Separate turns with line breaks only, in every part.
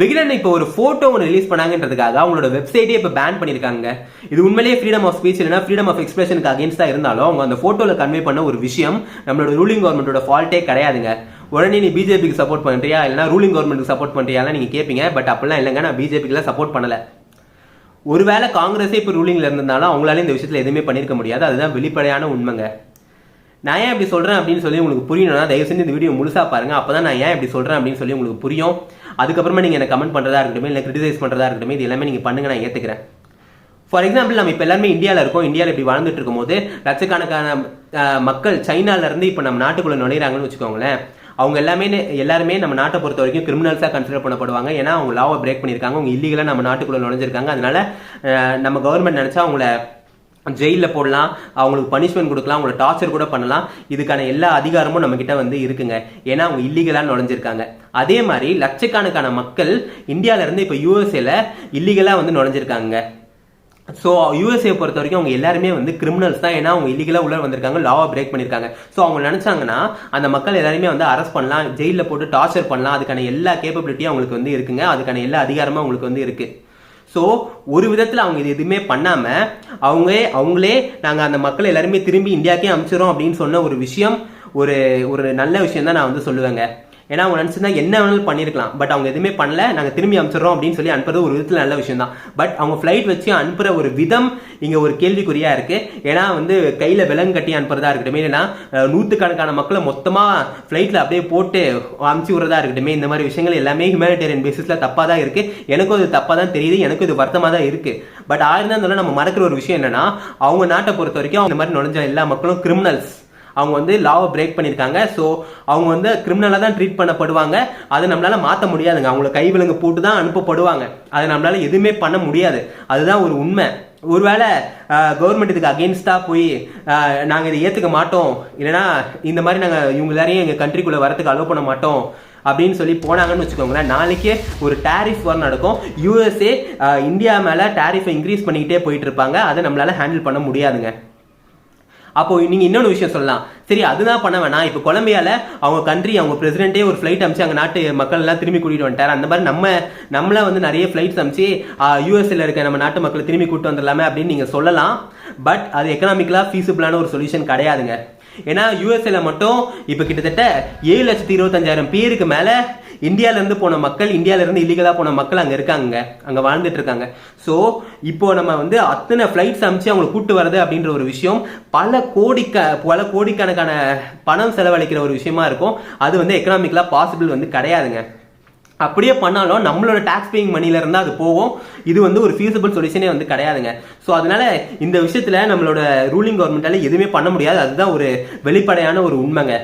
விகிடன் இப்போ ஒரு போட்டோ ஒன்று ரிலீஸ் பண்ணாங்கன்றதுக்காக அவங்களோட வெப்சைட்டே இப்போ பேன் பண்ணியிருக்காங்க. இது உண்மையிலேயே ஃப்ரீடம் ஆஃப் ஸ்பீச் இல்லைனா ஃப்ரீடம் ஆஃப் எக்ஸ்பிரஷனுக்கு அகேன்ஸ்டாக இருந்தாலும் அவங்க அந்த ஃபோட்டோவில் கன்வே பண்ண ஒரு விஷயம் நம்மளோட ரூலிங் கவர்மெண்டோட ஃபால்ட்டே கிடையாதுங்க. உடனே நீ பிஜேபிக்கு சப்போர்ட் பண்ணுறியா இல்லைனா ரூலிங் கவர்மெண்ட்டுக்கு சப்போர்ட் பண்ணுறியா நீங்கள் கேட்பீங்க பட் அப்படிலாம் இல்லைங்க. நான் பிஜேபிக்குலாம் சப்போர்ட் பண்ணலை. ஒருவேளை காங்கிரஸே இப்போ ரூலிங்கில் இருந்தாலும் அவங்களால இந்த விஷயத்தில் எதுவுமே பண்ணியிருக்க முடியாது. அதுதான் வெளிப்படையான உண்மைங்க. நான் ஏன் இப்படி சொல்கிறேன் அப்படின்னு சொல்லி உங்களுக்கு புரியணும்னா தயவு செஞ்சு இந்த வீடியோ முழுசா பாருங்க. அப்பதான் நான் ஏன் இப்படி சொல்கிறேன் அப்படின்னு சொல்லி உங்களுக்கு புரியும். அதுக்கப்புறமா நீங்கள் எனக்கு கமெண்ட் பண்ணுறதா இருக்கட்டும் இல்லை கிரிட்டிசைஸ் பண்ணுறதா இருக்கட்டும் இது எல்லாமே நீங்கள் பண்ணுங்க நான் ஏற்றுக்கிறேன் ஃபார் எக்ஸாம்பிள் நம்ம இப்போ எல்லாருமே இந்தியாவில் இருக்கோம். இந்தியாவில் இப்படி வாழ்ந்துட்டு இருக்கும்போது லட்சக்கணக்கான மக்கள் சைனாலேருந்து இப்போ நம்ம நாட்டுக்குள்ளே நுழையிறாங்கன்னு வச்சுக்கோங்களேன். அவங்க எல்லாமே எல்லாருமே நம்ம நாட்டை பொறுத்த வரைக்கும் கிரிமினல்ஸாக கன்சிடர் பண்ணப்படுவாங்க. ஏன்னா அவங்க லாவை பிரேக் பண்ணியிருக்காங்க. அவங்க இல்லீகலாக நம்ம நாட்டுக்குள்ளே நுழைஞ்சிருக்காங்க. அதனால நம்ம கவர்மெண்ட் நினச்சா அவங்கள ஜெயிலில் போடலாம் அவங்களுக்கு பனிஷ்மெண்ட் கொடுக்கலாம் அவங்கள டார்ச்சர் கூட பண்ணலாம். இதுக்கான எல்லா அதிகாரமும் நம்மக்கிட்ட வந்து இருக்குங்க. ஏன்னா அவங்க இல்லீகலாக நுழைஞ்சிருக்காங்க. அதே மாதிரி லட்சக்கணக்கான மக்கள் இந்தியாவிலேருந்து இப்போ யூஎஸ்ஏல இல்லீகலாக வந்து நுழைஞ்சிருக்காங்க. ஸோ யூஎஸ்ஏ பொறுத்த வரைக்கும் அவங்க எல்லாருமே வந்து கிரிமினல்ஸ் தான். ஏன்னா அவங்க இல்லீகலாக உள்ள வந்திருக்காங்க லாவை பிரேக் பண்ணியிருக்காங்க ஸோ அவங்க நினச்சாங்கன்னா அந்த மக்கள் எல்லாருமே வந்து அரெஸ்ட் பண்ணலாம் ஜெயிலில் போட்டு டார்ச்சர் பண்ணலாம். அதுக்கான எல்லா கேப்பபிலிட்டியும் அவங்களுக்கு வந்து இருக்குங்க. அதுக்கான எல்லா அதிகாரமும் அவங்களுக்கு வந்து இருக்குது ஸோ ஒரு விதத்தில் அவங்க இது எதுவுமே பண்ணாமல் அவங்க அவங்களே நாங்கள் அந்த மக்கள் எல்லாருமே திரும்பி இந்தியாக்கே அனுப்பிச்சிரோம் அப்படின்னு சொன்ன ஒரு விஷயம் ஒரு ஒரு நல்ல விஷயம் தான் நான் வந்து சொல்லுவேங்க. ஏன்னா அவங்க நினச்சிருந்தா என்ன வேணாலும் பண்ணியிருக்கலாம் பட் அவங்க எதுவுமே பண்ணல. நாங்கள் திரும்பி அனுப்பிச்சிடுறோம் அப்படின்னு சொல்லி அனுப்புறது ஒரு விதத்தில் நல்ல விஷயம் தான் பட் அவங்க ஃப்ளைட் வச்சு அனுப்புற ஒரு விதம் இங்கே ஒரு கேள்விக்குறியாக இருக்குது ஏன்னா வந்து கையில் விலங்கு கட்டி அனுப்புறதா இருக்கட்டும் ஏன்னா நூற்றுக்கணக்கான மக்களை மொத்தமாக ஃப்ளைட்டில் அப்படியே போட்டு அமுச்சு விடுறதா இருக்கட்டும் இந்த மாதிரி விஷயங்கள் எல்லாமே ஹியூமனிடேரியன் பேசிஸில் தப்பாக தான் இருக்குது எனக்கும் அது தப்பாக தான் தெரியுது. எனக்கும் இது வருத்தமாக தான் இருக்குது பட் ஆயிருந்தா இருந்தாலும் நம்ம மறக்கிற ஒரு விஷயம் என்னென்னா அவங்க நாட்டை பொறுத்த வரைக்கும் அந்த மாதிரி நுழைஞ்ச எல்லா மக்களும் கிரிமினல்ஸ் அவங்க வந்து லாவை பிரேக் பண்ணியிருக்காங்க ஸோ அவங்க வந்து கிரிமினலாக தான் ட்ரீட் பண்ணப்படுவாங்க. அதை நம்மளால் மாற்ற முடியாதுங்க. அவங்கள கை விலங்கு போட்டு தான் அனுப்பப்படுவாங்க. அதை நம்மளால் எதுவுமே பண்ண முடியாது. அதுதான் ஒரு உண்மை. ஒருவேளை கவர்மெண்ட் இதுக்கு அகேன்ஸ்டாக போய் நாங்கள் இதை ஏற்றுக்க மாட்டோம். இல்லைன்னா இந்த மாதிரி நாங்கள் இவங்க எல்லாரையும் எங்கள் கண்ட்ரிக்குள்ளே வரதுக்கு அலோவ் பண்ண மாட்டோம். அப்படின்னு சொல்லி போனாங்கன்னு வச்சுக்கோங்களேன் நாளைக்கே ஒரு டேரிஃப் வர நடக்கும். யூஎஸ்ஏ இந்தியா மேலே டேரிஃபை இன்க்ரீஸ் பண்ணிக்கிட்டே போயிட்டு இருப்பாங்க. அதை நம்மளால் ஹேண்டில் பண்ண முடியாதுங்க. அப்போ நீங்க இன்னொன்று விஷயம் சொல்லலாம். சரி அதுதான் பண்ண வேணாம். இப்போ கொலம்பியால அவங்க கண்ட்ரி அவங்க பிரசிடென்ட்டே ஒரு ஃப்ளைட் அமிச்சு அங்கே நாட்டு மக்கள் எல்லாம் திரும்பி கூட்டிட்டு வந்துட்டார். அந்த மாதிரி நம்ம நம்மள வந்து நிறைய ஃப்ளைட்ஸ் அமிச்சு யூஎஸ்ல இருக்க நம்ம நாட்டு மக்களை திரும்பி கூட்டு வந்துடலாமே அப்படின்னு நீங்க சொல்லலாம். பட் அது எக்கனாமிக்கலா ஃபீஸிபிளான ஒரு சொல்யூஷன் கிடையாதுங்க. ஏன்னா யூஎஸ்ஏல மட்டும் இப்போ கிட்டத்தட்ட ஏழு லட்சத்தி இருபத்தஞ்சாயிரம் பேருக்கு மேலே இந்தியாவிலேருந்து போன மக்கள் இந்தியாவிலேருந்து இல்லீகலாக போன மக்கள் அங்கே இருக்காங்க அங்கே வாழ்ந்துட்டு இருக்காங்க. ஸோ இப்போ நம்ம வந்து அத்தனை ஃப்ளைட்ஸ் அமைச்சு அவங்களை கூட்டு வர்றது அப்படின்ற ஒரு விஷயம் பல கோடிக்க பல கோடிக்கணக்கான பணம் செலவழிக்கிற ஒரு விஷயமா இருக்கும். அது வந்து எக்கனாமிக்கலாக பாசிபிள் வந்து கிடையாதுங்க. அப்படியே பண்ணாலும் நம்மளோட டாக்ஸ் பேயிங் மணில இருந்தா அது போகும். இது வந்து ஒரு ஃபீஸபிள் சொல்யூஷனே வந்து கிடையாதுங்க. ஸோ அதனால இந்த விஷயத்துல நம்மளோட ரூலிங் கவர்மெண்ட்டால் எதுவுமே பண்ண முடியாது. அதுதான் ஒரு வெளிப்படையான ஒரு உண்மைங்க.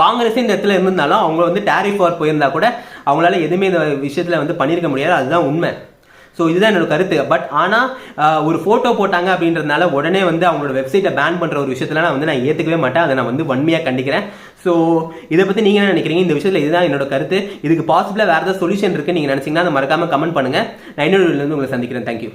காங்கிரஸ் இந்த இடத்துல இருந்திருந்தாலும் அவங்க வந்து டேரிஃப் வார் போயிருந்தா கூட அவங்களால எதுவுமே இந்த விஷயத்துல வந்து பண்ணியிருக்க முடியாது. அதுதான் உண்மை. ஸோ இதுதான் என்னோட கருத்து. பட் ஆனால் ஒரு ஃபோட்டோ போட்டாங்க அப்படின்றதுனால உடனே வந்து அவங்களோட வெப்சைட்டை பேன் பண்ணுற ஒரு விஷயத்தில் நான் வந்து நான் ஏற்றுக்கவே மாட்டேன். அதை நான் வந்து வன்மையாக கண்டிக்கிறேன். ஸோ இதை பற்றி நீங்கள் என்ன நினைக்கிறீங்க? இந்த விஷயத்தில் இதுதான் என்னோட கருத்து. இதுக்கு பாசிபிளாக வேறு ஏதாவது சொல்யூஷன் இருக்குது நீங்கள் நினச்சிங்கன்னா அதை மறக்காமல் கமெண்ட் பண்ணுங்கள் நான் இன்னொரு உங்களை சந்திக்கிறேன். தேங்க்யூ